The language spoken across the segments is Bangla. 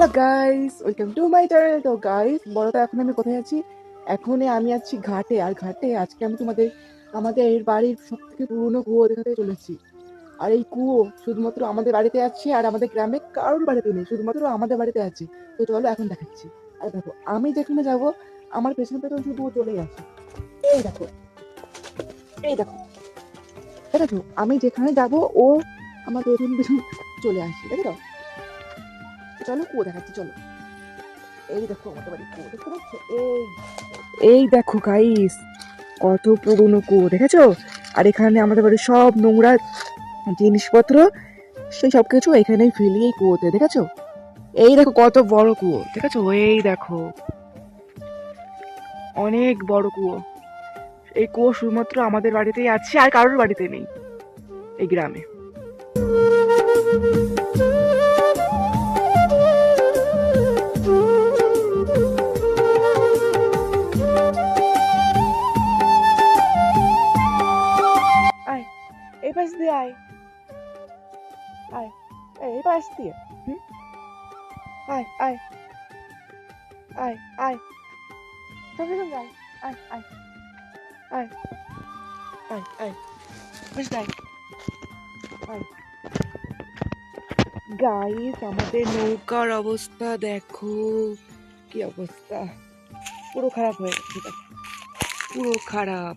Hello guys welcome to my channel তো গাইস বড়টা এখন আমি কোথায় আছি? এখন আমি আছি ঘাটে। আর ঘাটে আজকে আমি তোমাদের, আমাদের বাড়ির সব থেকে পুরনো কুয়ো দেখাতে চলেছি। আর এই কুয়ো শুধুমাত্র আমাদের বাড়িতে আছে আর আমাদের গ্রামে কারোর বাড়িতে নেই, শুধুমাত্র আমাদের বাড়িতে আছে। তো চলো, এখন দেখাচ্ছি। আর দেখো, আমি যেখানে যাব, আমার পেছন পেছন শুধু চলেই আসে। এই দেখো এই দেখো। দেখেছ আমি যেখানে যাব, ও আমার পেছন পেছন চলে আসে দেখো চলো কুয়ো দেখাচ্ছি, চলো। এই দেখো, আমাদের কুয়ো, দেখতে পাচ্ছ? এই। এই দেখো গাইস কত পুরনো কুয়ো, দেখেছ? আর এখানে আমাদের বাড়ির সব নোংরা জিনিসপত্র, সেই সব কিছু এখানেই ফেলি এই কুয়োতে, দেখেছ? এই দেখো, কত বড় কুয়ো, দেখেছ? এই দেখো। অনেক বড় কুয়ো। এই কুয়ো শুধুমাত্র আমাদের বাড়িতেই আছে, আর কারোর বাড়িতে নেই, এই গ্রামে। আয় আয়। আয় আয়। সঙ্গে সঙ্গে আয় আয় আয়। আয় আয় আয়। দিয়ে আয়। আয়। গাইস আমাদের নৌকার অবস্থা দেখো। কি অবস্থা? পুরো খারাপ হয়ে গেছে পুরো খারাপ।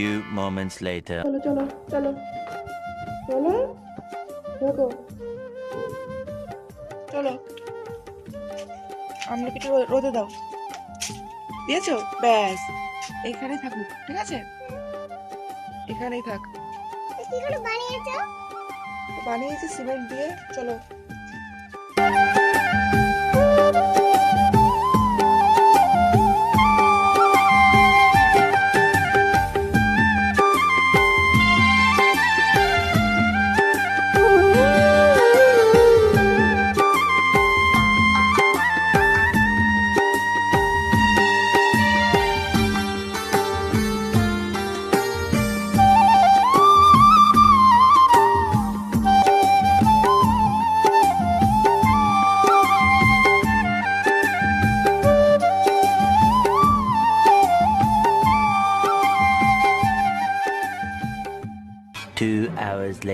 Few moments later. চলো চলো চলো। চলো ঢোকো। চলো। আমরা একটু রোদে দাও। দিয়েছ? ব্যাস। এখানেই থাকুক ঠিক আছে? এখানেই থাক। বানিয়েছি সিমেন্ট দিয়ে। চলো।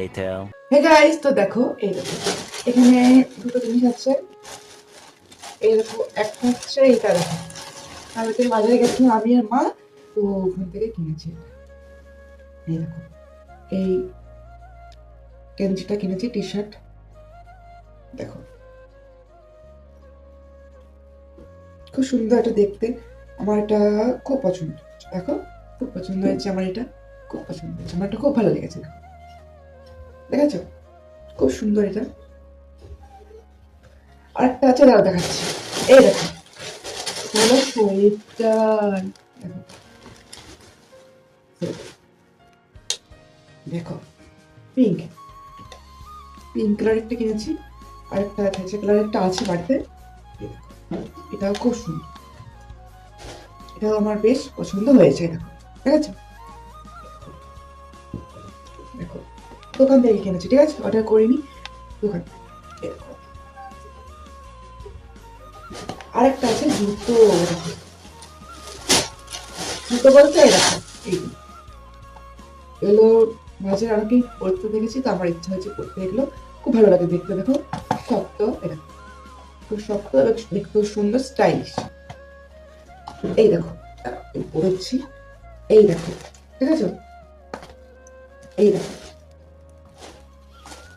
Later. হে গাইস তো দেখো, এই এখানে দুটো জিনিস আছে। এই দেখো, একটা হচ্ছে এইটা দেখো। কালকে বাজারে গেছিলাম আমি আর মা, তো ওখান থেকে কিনেছি। এই দেখো, এই গেঞ্জিটা কিনেছি টি শার্ট দেখো। খুব সুন্দর এটা দেখতে। আমার এটা খুব পছন্দ দেখো, খুব পছন্দ হয়েছে আমার এটা। খুব পছন্দ হয়েছে। আমার এটা খুব ভালো লেগেছে। দেখো দেখেছ? খুব সুন্দর এটা। আরেকটা আছে দাও দেখাচ্ছি। এই দেখো। দেখো। পিঙ্ক পিঙ্ক কালার একটা কিনেছি। আরেকটা খেঁচে কালার একটা আছে বাড়িতে। এটাও খুব সুন্দর। এটাও আমার বেশ পছন্দ হয়েছে দেখো। দেখেছ? দেখো দোকান থেকে কিনেছি, ঠিক আছে? অর্ডার করিনি দোকান দেখো। আরেকটা আছে, জুতো। জুতো বলতে এগুলো মাঝে অনেকেই পড়তে দেখেছি, তো আমার ইচ্ছা হয়েছে পড়তে এগুলো। খুব ভালো লাগে দেখতে, দেখো। শক্ত এটা খুব শক্ত দেখতে সুন্দর স্টাইলিশ এই দেখো পড়েছি এই দেখো, ঠিক আছে? এই দেখো।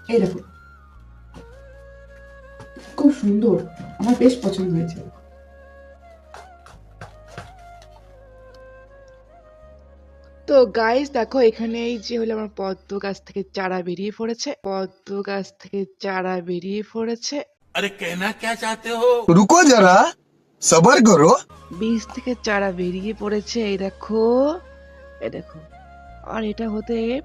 এরকম খুব সুন্দর। আমার বেশ পছন্দ হয়েছে। তো গাইস দেখো এখানে এই যে হলো আমার পদ্ম গাছ থেকে চারা বেরিয়ে পড়েছে। পদ্ম গাছ থেকে চারা বেরিয়ে পড়েছে। আরে কেনা কে চাতে হো? রুকো যারা সবর করো। বীজ থেকে চারা বেরিয়ে পড়েছে এই দেখো। এই দেখো। আর এটা হতে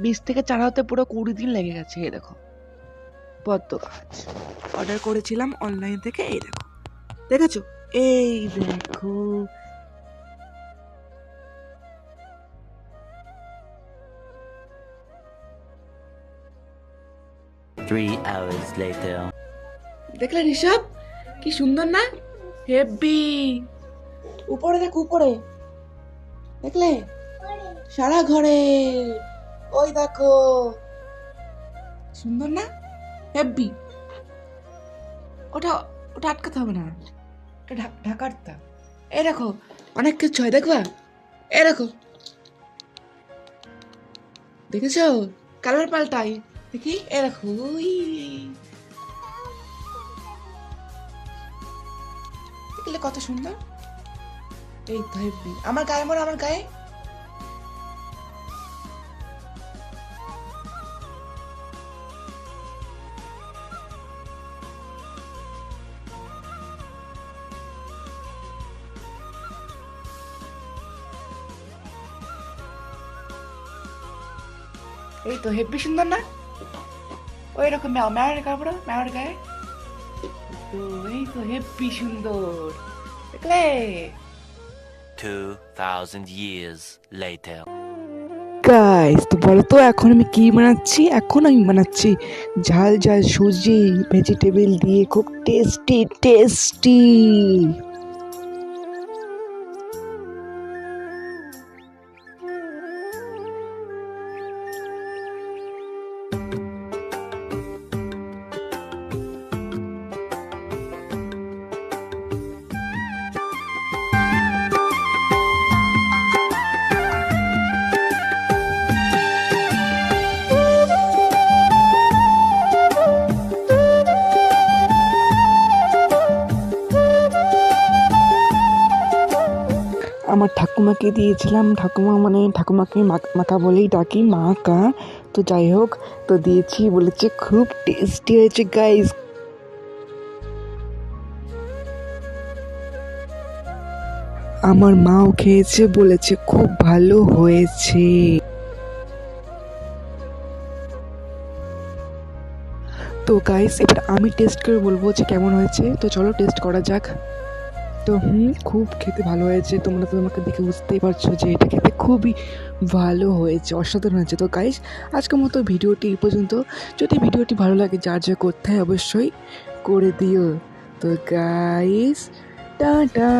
বীজ থেকে চারা হতে পুরো কুড়ি দিন লেগে গেছে এই দেখো। পদ্ম গাছ। অর্ডার করেছিলাম অনলাইন থেকে এই দেখো। দেখেছ? এই দেখো। Three hours later. দেখলে ঋষভ? কি সুন্দর না? হেভি উপরে দেখ উপরে। দেখলে? সারা ঘরে। ওই দেখো। সুন্দর না? হেভি ওটা ওটা আটকাতে হবে না। ওটা ঢাকারটা এই দেখো অনেক কিছু হয় দেখবা? এই দেখো। দেখেছ? কালার পাল্টাই। দেখি এই দেখো ওই দেখলে কত সুন্দর? এই তো হেব্বি। আমার গায়ে মনে আমার গায়ে? এই তো হেব্বি সুন্দর না? ওই রকম ম্যাও ম্যাওয়ের কাপড় ম্যাওয়ের গায়ে? তো এই তো হেব্বি সুন্দর। দেখলে? Two thousand years later. Guys তো বলো তো এখন আমি কি বানাচ্ছি? এখন আমি বানাচ্ছি ঝাল ঝাল সুজি ভেজিটেবল দিয়ে খুব টেস্টি টেস্টি আমার ঠাকুমাকে দিয়েছিলাম। ঠাকুমা মানে ঠাকুমাকে মা- মাকা বলেই ডাকি, মা, কা। তো যাই হোক, তো দিয়েছি, বলেছে, খুব টেস্টি হয়েছে গাইস আমার মাও খেয়েছে, বলেছে, খুব ভালো হয়েছে। তো গাইস এবার আমি টেস্ট করে বলব যে কেমন হয়েছে। তো চলো টেস্ট করা যাক। তো হুম, খুব খেতে ভালো হয়েছে। তোমরা তো তোমাকে দেখে বুঝতেই পারছ যে এটা খেতে খুবই ভালো হয়েছে, অসাধারণ হয়েছে। তো গাইস আজকের মতো ভিডিওটি এই পর্যন্ত। যদি ভিডিওটি ভালো লাগে, যার যা করতে হয় অবশ্যই করে দিও। তো গাইস টাটা!